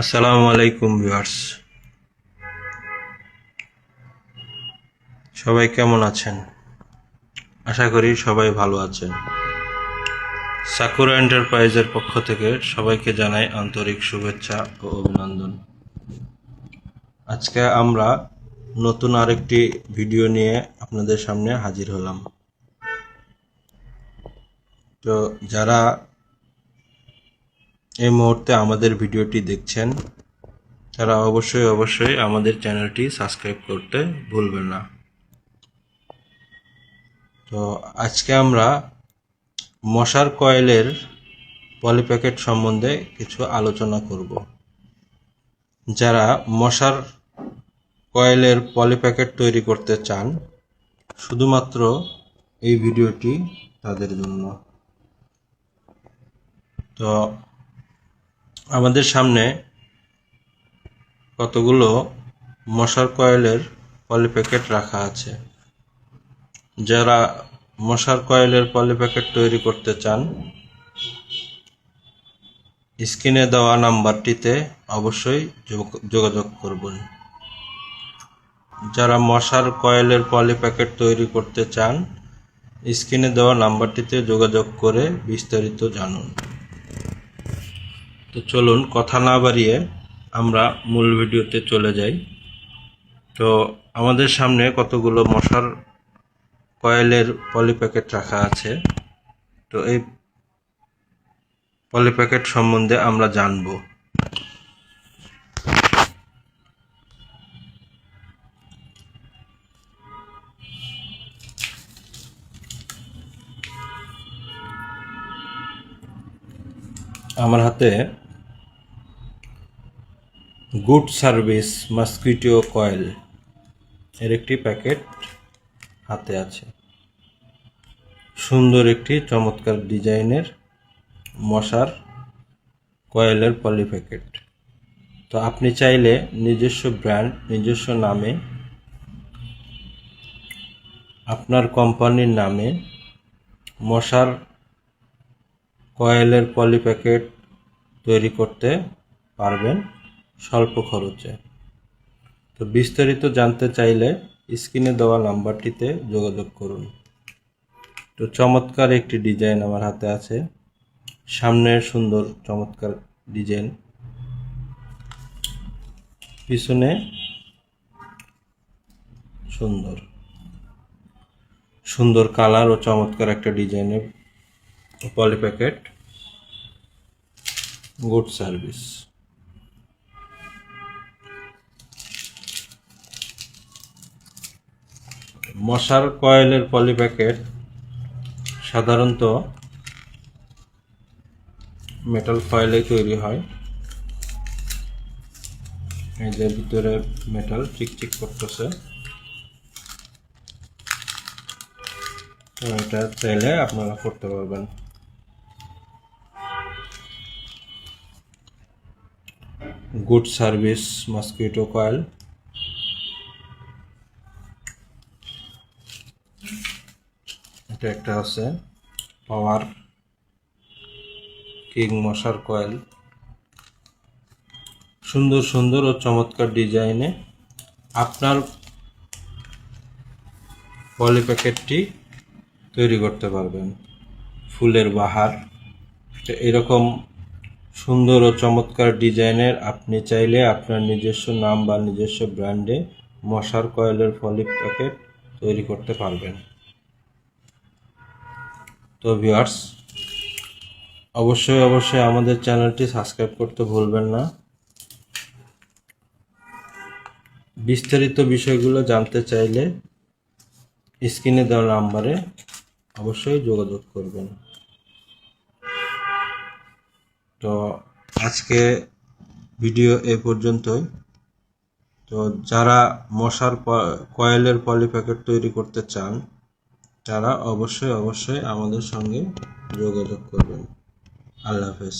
আসসালামু আলাইকুম ভিউয়ার্স। সবাই কেমন আছেন? আশা করি সবাই ভালো আছেন। সাকুরা এন্টারপ্রাইজের পক্ষ থেকে সবাইকে জানাই আন্তরিক শুভেচ্ছা ও অভিনন্দন। আজকে আমরা নতুন আরেকটি ভিডিও নিয়ে আপনাদের সামনে হাজির হলাম। তো যারা এই মুহূর্তে আমাদের ভিডিওটি দেখছেন, তারা অবশ্যই অবশ্যই আমাদের চ্যানেলটি সাবস্ক্রাইব করতে ভুলবেন না। তো আজকে আমরা মশার কয়েলের পলিপ্যাকেট সম্বন্ধে কিছু আলোচনা করব। যারা মশার কয়েলের পলিপ্যাকেট তৈরি করতে চান, শুধুমাত্র এই ভিডিওটি তাদের জন্য। তো আমাদের সামনে কতগুলো মশার কয়েলের পলিপ্যাকেট রাখা আছে। যারা মশার কয়েলের পলিপ্যাকেট তৈরি করতে চান, স্ক্রিনে দেওয়া নাম্বারটিতে অবশ্যই যোগ- যোগাযোগ করবেন। যারা মশার কয়েলের পলিপ্যাকেট তৈরি করতে চান, স্ক্রিনে দেওয়া নাম্বারটিতে যোগাযোগ করে বিস্তারিত জানুন। তো চলুন কথা না বাড়িয়ে আমরা মূল ভিডিওতে চলে যাই। তো আমাদের সামনে কতগুলো মশার কয়েলের পলিপ্যাকেট রাখা আছে। তো এই পলিপ্যাকেট সম্বন্ধে আমরা জানব। আমার হাতে গুড সার্ভিস মসকিটো কয়েল এর একটি প্যাকেট হাতে আছে। সুন্দর একটি চমৎকার ডিজাইনের মশার কয়েলের পলি প্যাকেট। তো আপনি চাইলে নিজস্ব ব্র্যান্ড, নিজস্ব নামে, আপনার কোম্পানির নামে মশার কয়েলের পলি প্যাকেট তৈরি করতে পারবেন। স্বল্প খরচে। তো বিস্তারিত জানতে চাইলে স্ক্রিনে দেওয়া নাম্বারটিতে যোগাযোগ করুন। তো চমৎকার একটি ডিজাইন আমার হাতে আছে। সামনের সুন্দর চমৎকার ডিজাইন। পিছনে সুন্দর। সুন্দর কালার ও চমৎকার একটা ডিজাইনের পলি প্যাকেট। Good service. মশার কয়েলের পলি প্যাকেট সাধারণত মেটাল ফয়েলে তৈরি হয়। যে ভিতরে মেটাল চিকচিক করতেছে। এটা চাইলে আপনারা করতে পারবেন। Good service mosquito coil. এটা একটা আছে পাওয়ার কিং মশার কয়েল সুন্দর সুন্দর ও চমৎকার ডিজাইনে আপনার পলি প্যাকেটটি তৈরি করতে পারবেন। ফুলের বাহার এরকম সুন্দর ও চমৎকার ডিজাইনের আপনি চাইলে আপনার নিজস্ব নাম বা নিজস্ব ব্র্যান্ডে মশার কয়েলের পলি প্যাকেট তৈরি করতে পারবেন। তো ভিউয়ার্স অবশ্যই অবশ্যই আমাদের চ্যানেলটি সাবস্ক্রাইব করতে ভুলবেন না। বিস্তারিত বিষয়গুলো জানতে চাইলে স্ক্রিনে দেওয়া নাম্বারে অবশ্যই যোগাযোগ করবেন। তো আজকে ভিডিও এ পর্যন্তই। তো যারা মশার কয়েলের পলি প্যাকেট তৈরি করতে চান তারা অবশ্যই অবশ্যই আমাদের সঙ্গে যোগাযোগ করবেন। আল্লাহ হাফেজ।